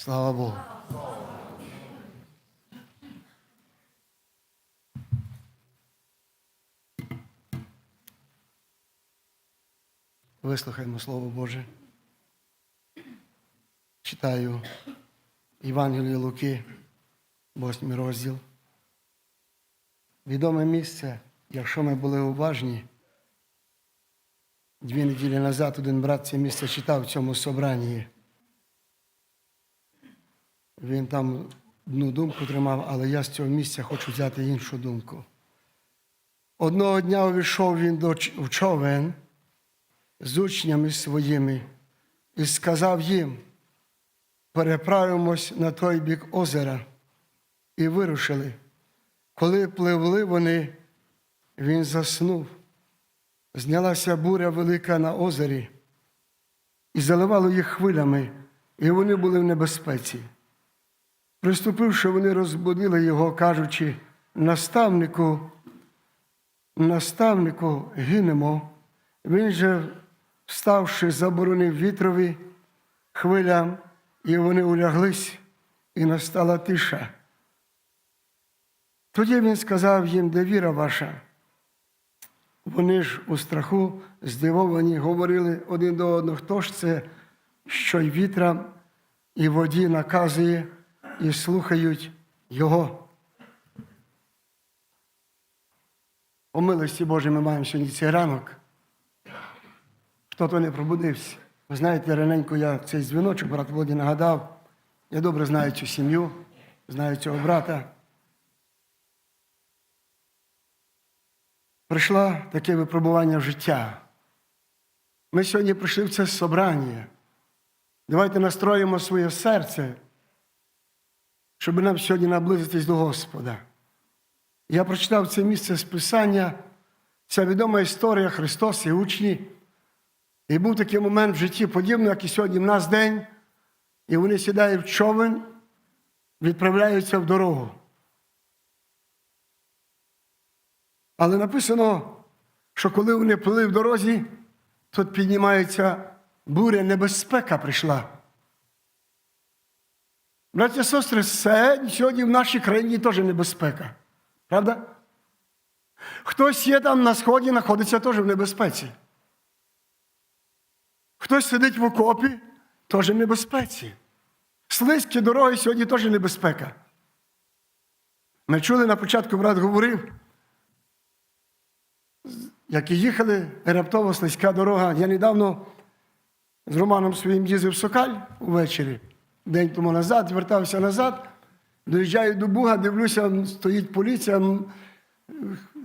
Слава Богу. Вислухаймо Слово Боже. Читаю Євангеліє Луки, 8 розділ. Відоме місце, якщо ми були уважні, дві неділі назад один брат це місце читав в цьому собранні. Він там одну думку тримав, але я з цього місця хочу взяти іншу думку. Одного дня увійшов він до човен з учнями своїми і сказав їм, переправимось на той бік озера, і вирушили. Коли пливли вони, він заснув. Знялася буря велика на озері, і заливало їх хвилями, і вони були в небезпеці. Приступивши, вони розбудили його, кажучи, наставнику, наставнику, гинемо. Він же, вставши, заборонив вітрові хвилям, і вони уляглись, і настала тиша. Тоді він сказав їм, де віра ваша. Вони ж у страху здивовані, говорили один до одного, хто ж це, що й вітрам, і воді наказує, і слухають Його. У милості Божій ми маємо сьогодні цей ранок. Хто то не пробудився. Ви знаєте, раненько я цей дзвіночок, брат Володі нагадав. Я добре знаю цю сім'ю, знаю цього брата. Прийшло таке випробування в життя. Ми сьогодні прийшли в це собрання. Давайте настроїмо своє серце, щоб нам сьогодні наблизитись до Господа. Я прочитав це місце з Писання, ця відома історія Христос і учні. І був такий момент в житті, подібно, як і сьогодні в нас день, і вони сідають в човен, відправляються в дорогу. Але написано, що коли вони плили в дорозі, тут піднімається буря, небезпека прийшла. Браті і сестри, все сьогодні в нашій країні теж небезпека. Правда? Хтось є там на сході, знаходиться теж в небезпеці. Хтось сидить в окопі, теж в небезпеці. Слизькі дороги сьогодні теж небезпека. Ми чули на початку брат говорив, як і їхали, раптово слизька дорога. Я недавно з Романом своїм їздив в Сокаль увечері, день тому назад, вертався назад, доїжджаю до Буга, дивлюся, стоїть поліція,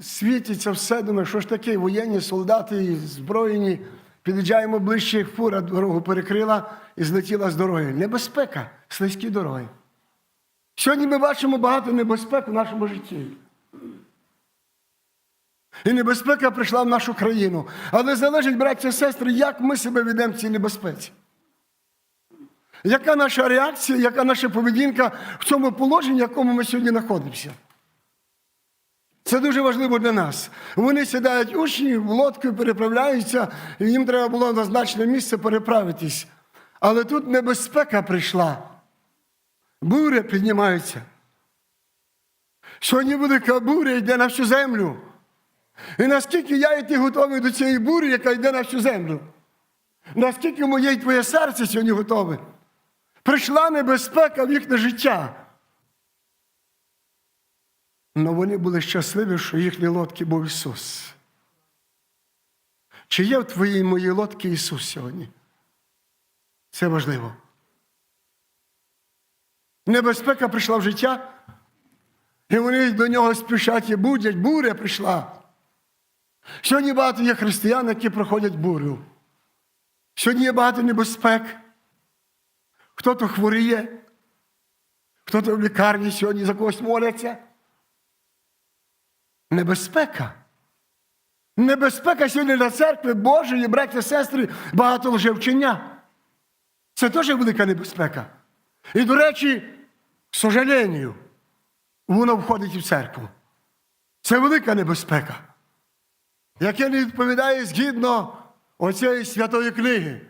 світиться все, думаю, що ж таке, воєнні солдати, зброєні. Під'їжджаємо ближче, фура дорогу перекрила і злетіла з дороги. Небезпека, слизькі дороги. Сьогодні ми бачимо багато небезпек у нашому житті. І небезпека прийшла в нашу країну. Але залежить, браття і сестри, як ми себе ведемо в цій небезпеці. Яка наша реакція, яка наша поведінка в цьому положенні, в якому ми сьогодні знаходимося? Це дуже важливо для нас. Вони сідають учні, в лодку переправляються, і їм треба було на значне місце переправитись. Але тут небезпека прийшла. Буря піднімається. Сьогодні велика буря йде на всю землю. І наскільки я і ти готові до цієї бурі, яка йде на всю землю? Наскільки моє і твоє серце сьогодні готове? Прийшла небезпека в їхнє життя. Але вони були щасливі, що їхні лодки був Ісус. Чи є в твоїй моїй лодці Ісус сьогодні? Це важливо. Небезпека прийшла в життя, і вони до нього спішать і будять, буря прийшла. Сьогодні багато є християн, які проходять бурю. Сьогодні є багато небезпек. Хто-то хворіє, хто-то в лікарні сьогодні за когось моляться. Небезпека. Небезпека сьогодні для церкви Божої, браття, сестри, багато лжевчення. Це теж велика небезпека. І, до речі, к сожалению, воно входить в церкву. Це велика небезпека, яке не відповідає згідно оцієї святої книги.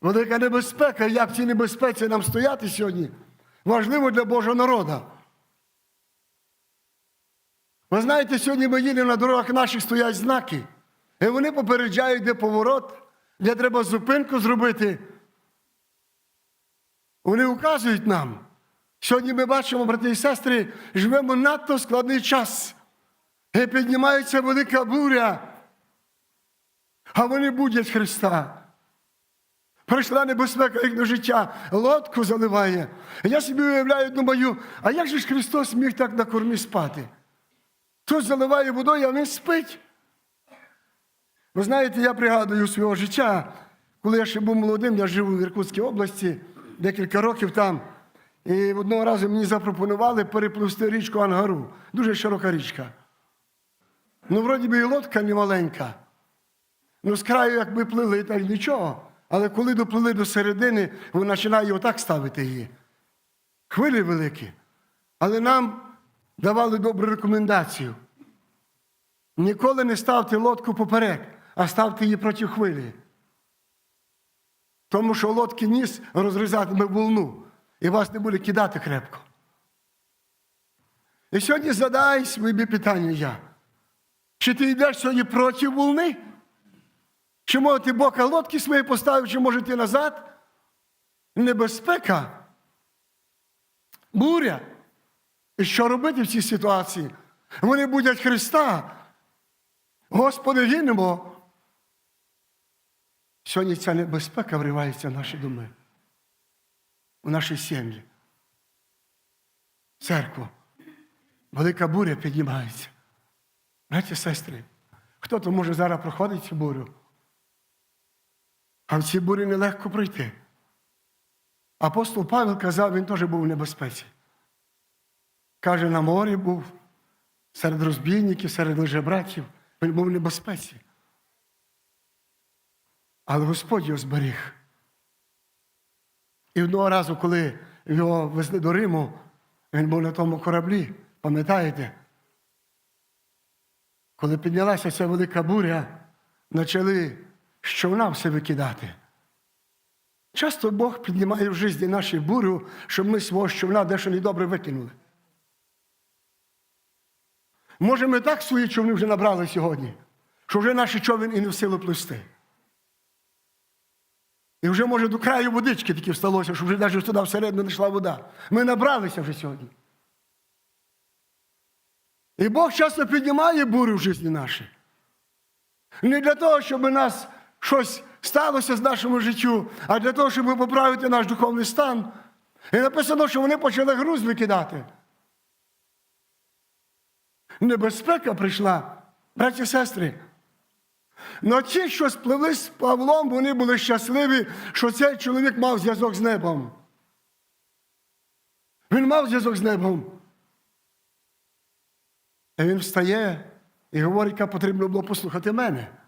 Велика небезпека, як в цій небезпеці нам стояти сьогодні, важливо для Божого народу. Ви знаєте, сьогодні ми їдемо на дорогах наших стоять знаки. І вони попереджають, де поворот, де треба зупинку зробити. Вони указують нам. Сьогодні ми бачимо, брати і сестри, живемо надто складний час. І піднімається велика буря, а вони будять Христа. Прийшла небезпека їх до життя, лодку заливає. Я собі уявляю, думаю, а як же ж Христос міг так на кормі спати? Хтось заливає водою, а він спить. Ви знаєте, я пригадую свого життя, коли я ще був молодим, я жив у Іркутській області, декілька років там. І одного разу мені запропонували перепливсти річку Ангару. Дуже широка річка. Ну, вроді би і лодка не маленька. Ну, з краю, як ми плили, так нічого. Але коли доплили до середини, вона починає отак ставити її. Хвилі великі. Але нам давали добру рекомендацію. Ніколи не ставте лодку поперек, а ставте її проти хвилі. Тому що лодки ніс розрізатиме волну і вас не буде кидати крепко. І сьогодні задай собі питання я. Чи ти йдеш сьогодні проти волни? Чи може ти бока лодки свої поставив, чи може ти назад? Небезпека, буря. І що робити в цій ситуації? Вони будуть Христа. Господи, гинемо. Сьогодні ця небезпека вривається в наші думи, в наші сім'ї. Церква. Велика буря піднімається. Браті, сестри, хто то може зараз проходить цю бурю? А в цій бурі нелегко пройти. Апостол Павел казав, він теж був в небезпеці. Каже, на морі був, серед розбійників, серед лжебратів. Він був в небезпеці. Але Господь його зберіг. І одного разу, коли його везли до Риму, він був на тому кораблі, пам'ятаєте? Коли піднялася ця велика буря, почали з човна все викидати. Часто Бог піднімає в житті нашу бурю, щоб ми свого човна дещо недобре викинули. Може, ми так свої човни вже набрали сьогодні, що вже наші човен і не в силу плисти. І вже, може, до краю водички таки всталося, що вже навіть туди всередину не йшла вода. Ми набралися вже сьогодні. І Бог часто піднімає бурю в житті нашій. Не для того, щоб нас щось сталося з нашому життю, а для того, щоб поправити наш духовний стан. І написано, що вони почали груз викидати. Небезпека прийшла, браті і сестри. Но ті, що спливли з Павлом, вони були щасливі, що цей чоловік мав зв'язок з небом. Він мав зв'язок з небом. І він встає і говорить, яка потрібно було послухати мене.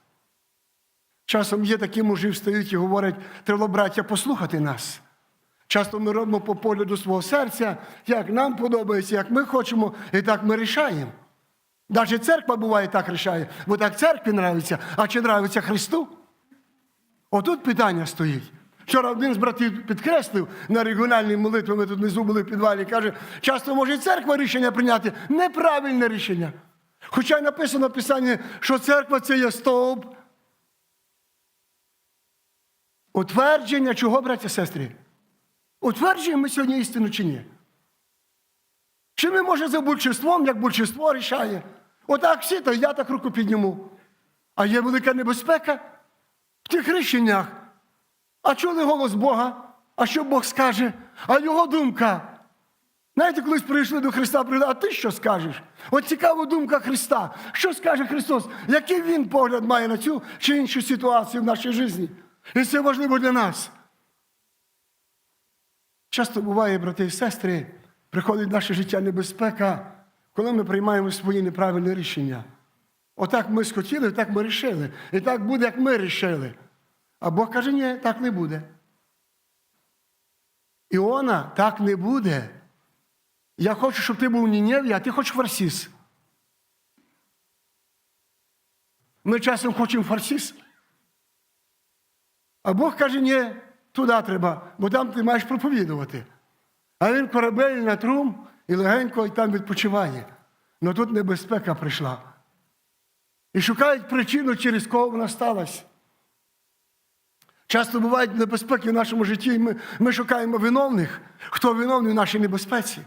Часом є такі мужі встають і говорять, треба, браття, послухати нас. Часто ми робимо по погляду свого серця, як нам подобається, як ми хочемо, і так ми рішаємо. Навіть церква буває так рішає, бо так церкві нравиться, а чи нравиться Христу? Отут питання стоїть. Вчора один з братів підкреслив на регіональній молитві, ми тут внизу були в підвалі, каже, часто може церква рішення прийняти неправильне рішення. Хоча й написано в Писанні, що церква це є стовп. Утвердження чого, браті і сестри? Утверджуємо ми сьогодні істину чи ні? Чи ми, може, за бульчеством, як бульчество рішає? Отак всі, то я так руку підніму. А є велика небезпека в тих рішеннях. А чули голос Бога? А що Бог скаже? А його думка. Знаєте, колись прийшли до Христа, прийшли, а ти що скажеш? От цікава думка Христа. Що скаже Христос? Який Він погляд має на цю чи іншу ситуацію в нашій житті? І це важливо для нас. Часто буває, брати і сестри, приходить в наше життя небезпека, коли ми приймаємо свої неправильні рішення. Отак ми схотіли, так ми рішили. І так буде, як ми рішили. А Бог каже, ні, так не буде. Іона, так не буде. Я хочу, щоб ти був Нінєві, а ти хочеш Фарсіс. Ми часом хочемо Фарсіс. А Бог каже, ні, туди треба, бо там ти маєш проповідувати. А він корабель на трум і легенько і там відпочиває. Ну тут небезпека прийшла. І шукають причину, через кого вона сталася. Часто бувають небезпеки в нашому житті, і ми, ми шукаємо виновних, хто виновний в нашій небезпеці.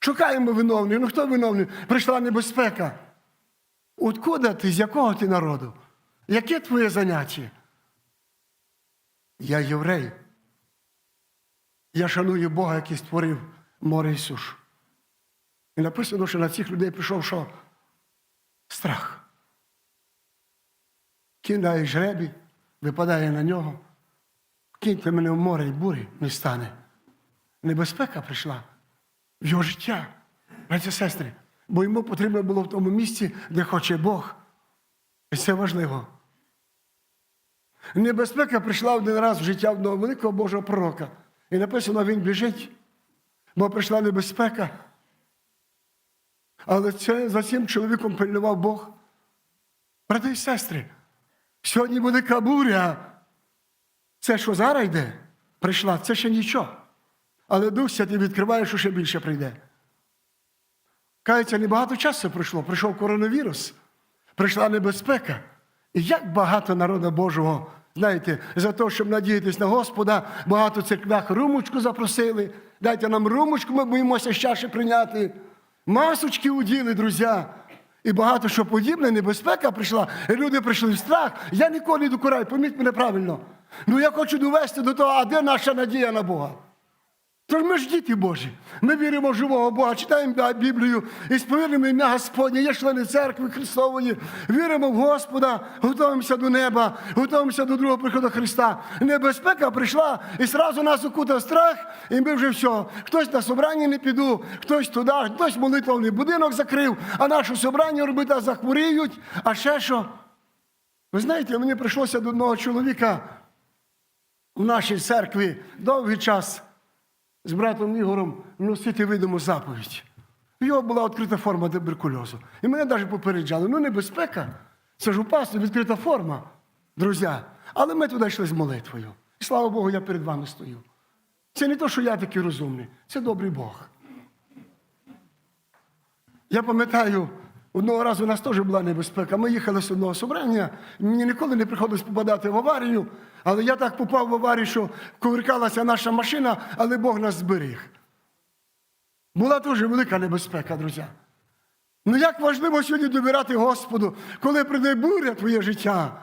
Шукаємо виновних. Ну хто виновний? Прийшла небезпека. Откуда ти, з якого ти народу? Яке твоє заняття? Я єврей. Я шаную Бога, який створив море і сушу. І написано, що на цих людей прийшов що? Страх. Кидає жребій, випадає на нього. Киньте мене в море і бурі не стане. Небезпека прийшла в його життя, браті сестри, бо йому потрібно було в тому місці, де хоче Бог. І це важливо. Небезпека прийшла один раз в життя одного великого Божого пророка. І написано, він біжить, бо прийшла небезпека. Але це за цим чоловіком пильнував Бог. Брати і сестри, сьогодні велика буря. Це, що зараз йде, прийшла, це ще нічого. Але Дух Святий відкриває, що ще більше прийде. Кається, небагато часу пройшло. Прийшов коронавірус, прийшла небезпека. І як багато народу Божого, знаєте, за те, щоб надіятись на Господа, багато церквях румочку запросили. Дайте нам румочку, ми боїмося з чаші прийняти. Масочки уділи, друзі. І багато що подібне, небезпека прийшла, і люди прийшли в страх. Я ніколи не докураю, поміть мене правильно. Ну я хочу довести до того, а де наша надія на Бога? Тож ми ж діти Божі. Ми віримо в живого Бога, читаємо Біблію і сповіримо ім'я Господнє, є члени церкви Христової, віримо в Господа, готуємося до неба, готуємося до другого приходу Христа. Небезпека прийшла і зразу нас окутав страх, і ми вже все. Хтось на собрання не піду, хтось туди, хтось молитвовний будинок закрив, а наше собрання робити захворіють. А ще що? Ви знаєте, мені прийшлося до одного чоловіка в нашій церкві довгий час з братом Ігорем носити видиму заповідь. У його була відкрита форма туберкульозу. І мене навіть попереджали, ну небезпека, це ж опасно, відкрита форма, друзі. Але ми туди йшли з молитвою. І слава Богу, я перед вами стою. Це не те, що я такий розумний, це добрий Бог. Я пам'ятаю, одного разу у нас теж була небезпека. Ми їхали з одного собрання, мені ніколи не приходилось попадати в аварію, але я так попав в аварію, що ковиркалася наша машина, але Бог нас зберіг. Була дуже велика небезпека, друзі. Ну як важливо сьогодні довіряти Господу, коли прийде буря твоє життя.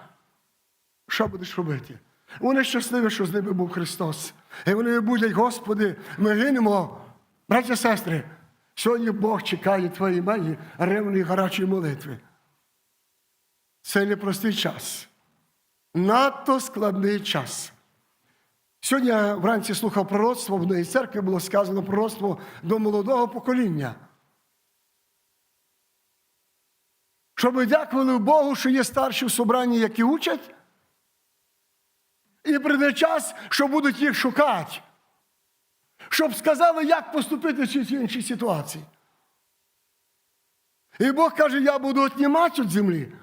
Що будеш робити? Вони щасливі, що з ними був Христос. І вони будуть, Господи, ми гинемо. Браття і сестри, сьогодні Бог чекає твої мої ревної гарячої молитви. Це непростий час. Надто складний час. Сьогодні я вранці слухав пророцтво в одній церкві було сказано пророцтво до молодого покоління. Щоб дякували Богу, що є старші в собранні, які учать, і прийде час, що будуть їх шукати. Щоб сказали, як поступити в цій іншій ситуації. І Бог каже, я буду отнімати від землі.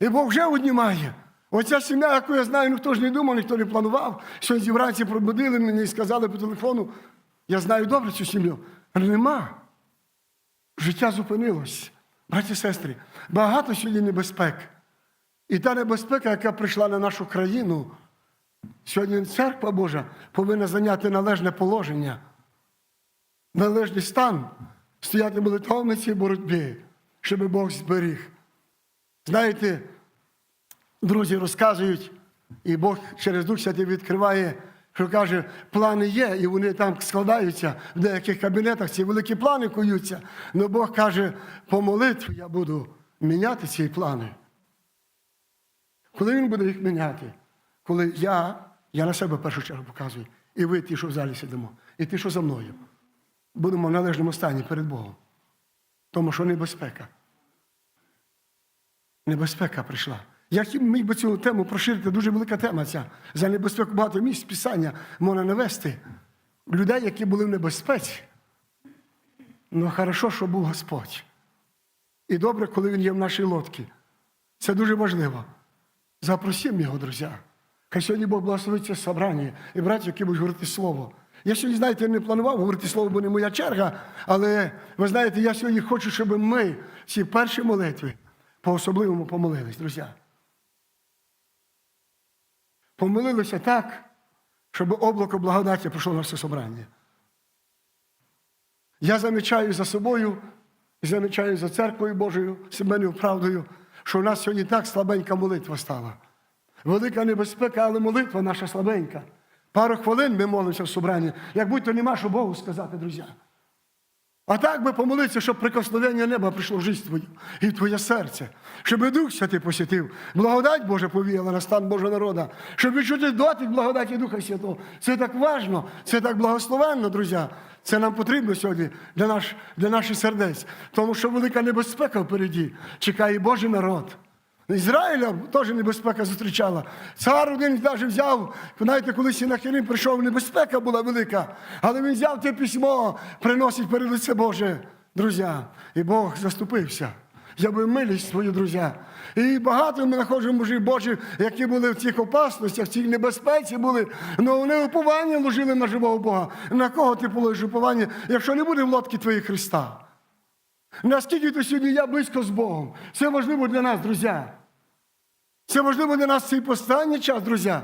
І Бог вже однімає. Оця сім'я, яку я знаю, ніхто ж не думав, ніхто не планував. Сьогодні вранці пробудили мене і сказали по телефону, я знаю добре цю сім'ю. Але нема. Життя зупинилось. Браті і сестри, багато сьогодні небезпек. І та небезпека, яка прийшла на нашу країну, сьогодні церква Божа повинна зайняти належне положення, належний стан, стояти молитовниці і боротьбі, щоб Бог зберіг. Знаєте, друзі розказують, і Бог через Дух Святий відкриває, що каже, плани є, і вони там складаються в деяких кабінетах, ці великі плани куються. Але Бог каже, по молитві я буду міняти ці плани. Коли він буде їх міняти? Коли я, я на себе в першу чергу показую, і ви, ті, що в залі сидимо, і ті, що за мною, будемо в належному стані перед Богом. Тому що небезпека. Небезпека прийшла. Я міг би цю тему проширити, дуже велика тема ця. За небезпеку багато місць Писання можна навести. Людей, які були в небезпеці. Ну, хорошо, що був Господь. І добре, коли Він є в нашій лодці. Це дуже важливо. Запросимо його, друзі. Хай сьогодні Бог благословить це собрання і браті, які будуть говорити слово. Я сьогодні, знаєте, не планував говорити слово, бо не моя черга, але ви знаєте, я сьогодні хочу, щоб ми всі перші молитви по-особливому помолились, друзі. Помолилися так, щоб облако благодаті прийшло на все собрання. Я замічаю за собою, замічаю за церквою Божою, Семеною правдою, що у нас сьогодні так слабенька молитва стала. Велика небезпека, але молитва наша слабенька. Пару хвилин ми молимося в собранні, як будь-то нема що Богу сказати, друзі. А так би помолитися, щоб прикосновення неба прийшло в життя твою і в твоє серце, щоб Дух Святий посітив, благодать Божа повіяла на стан Божого народа, щоб відчути дотик благодаті Духа Святого. Це так важно, це так благословенно, друзі. Це нам потрібно сьогодні для, наш, для наших сердець, тому що велика небезпека впереді чекає Божий народ. Ізраїля теж небезпека зустрічала. Цар один навіть взяв, знаєте, коли Сінахірим прийшов, небезпека була велика, але він взяв те письмо, приносить перед лице Боже, друзі. І Бог заступився. Я би милість свою, друзі. І багато ми знаходимо мужів Божі, які були в цих опасностях, в цій небезпеці були, але вони уповання ложили на живого Бога. На кого ти положиш уповання, якщо не буде в лодці твоєї Христа? Наскільки ти сьогодні я близько з Богом? Це важливо для нас, друзі. Це важливо для нас цей останній час, друзі.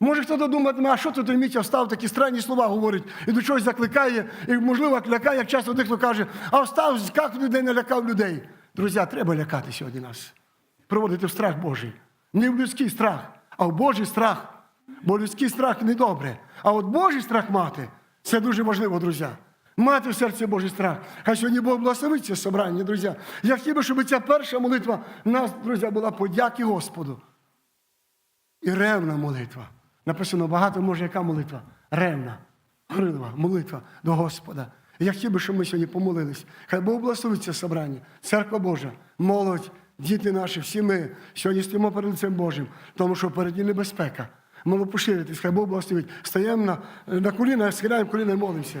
Може хто додуматиме, а що тут Мітя встав, такі странні слова говорить, і до чогось закликає, і, можливо, лякає, як часто дехто каже, а встав, як людей не лякав людей. Друзі, треба лякати сьогодні нас. Проводити в страх Божий. Не в людський страх, а в Божий страх. Бо людський страх не добре. А от Божий страх мати це дуже важливо, друзі. Мати в серці Божий страх. Хай сьогодні Бог благословить це собрання, друзі. Я хотів би, щоб ця перша молитва в нас, друзі, була подяки Господу. І ревна молитва. Написано багато може, яка молитва? Ревна, грилова молитва до Господа. Я хотів би, щоб ми сьогодні помолились. Хай Бог благословить це собрання, церква Божа, молодь, діти наші, всі ми сьогодні стоїмо перед лицем Божим, тому що переді небезпека. Мало поширитись, хай Бог благословить. Стаємо на, на коліна, схиляємо коліна і молимося.